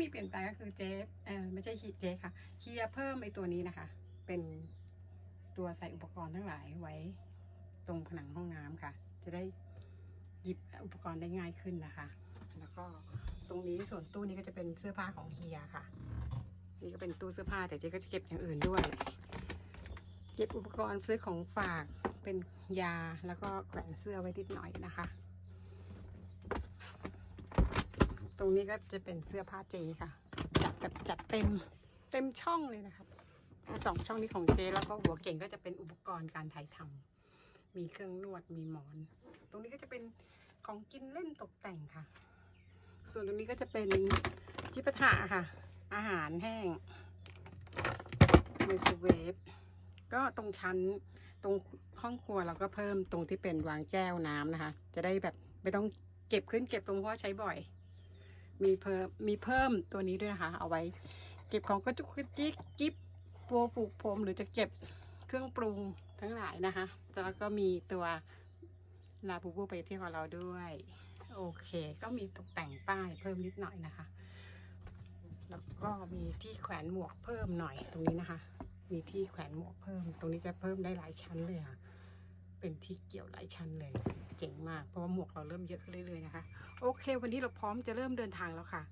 มีเปลี่ยนแปลงก็คือเจ๊เออไม่ใช่เจ๊ค่ะเฮียเพิ่มไอตัวนี้นะคะ เป็นตัวใส่อุปกรณ์ทั้งหลายไว้ตรงผนังห้องน้ำค่ะ จะได้หยิบอุปกรณ์ได้ง่ายขึ้นนะคะ แล้วก็ตรงนี้ส่วนตู้นี้ก็จะเป็นเสื้อผ้าของเฮียค่ะ นี่ก็เป็นตู้เสื้อผ้าแต่เจ๊ก็จะเก็บอย่างอื่นด้วย เก็บอุปกรณ์ซื้อของฝากเป็นยาแล้วก็แขวนเสื้อไว้นิดหน่อยนะคะ ตรงนี้ก็จะเป็นเสื้อผ้าเจค่ะ จัดแบบจัดเต็มเต็มช่องเลยนะครับสองช่องนี้ของเจแล้วก็หัวเก่งก็จะเป็นอุปกรณ์การถ่ายทำมีเครื่องนวดมีหมอน ตรงนี้ก็จะเป็นของกินเล่นตกแต่งค่ะ ส่วนตรงนี้ก็จะเป็นจิปาถะค่ะ อาหารแห้งไมโครเวฟก็ตรงชั้นตรงห้องครัวเราก็เพิ่มตรงที่เป็นวางแก้วน้ำนะคะ จะได้แบบไม่ต้องเก็บขึ้นเก็บลงเพราะใช้บ่อย มีเพิ่มมีเพิ่มตัวนี้ด้วยนะคะเอาไว้ เก็บของกระจุกกระจิกจิ๊บโปวผูกผมหรือจะเก็บเครื่องปรุงทั้งหลายนะคะ แล้วก็มีตัวลาบูบูไปเที่ยวกับเราด้วย โอเค ก็มีตกแต่งป้ายเพิ่มนิดหน่อยนะคะ แล้วก็มีที่แขวนหมวกเพิ่มหน่อยตรงนี้นะคะ มีที่แขวนหมวกเพิ่ม ตรงนี้จะเพิ่มได้หลายชั้นเลยค่ะ เป็นที่เกี่ยวหลายชั้นเลย เจ๋งมาก เพราะว่าหมวกเราเริ่มเยอะขึ้นเรื่อยๆนะคะ โอเค วันนี้เราพร้อมจะเริ่มเดินทางแล้วค่ะ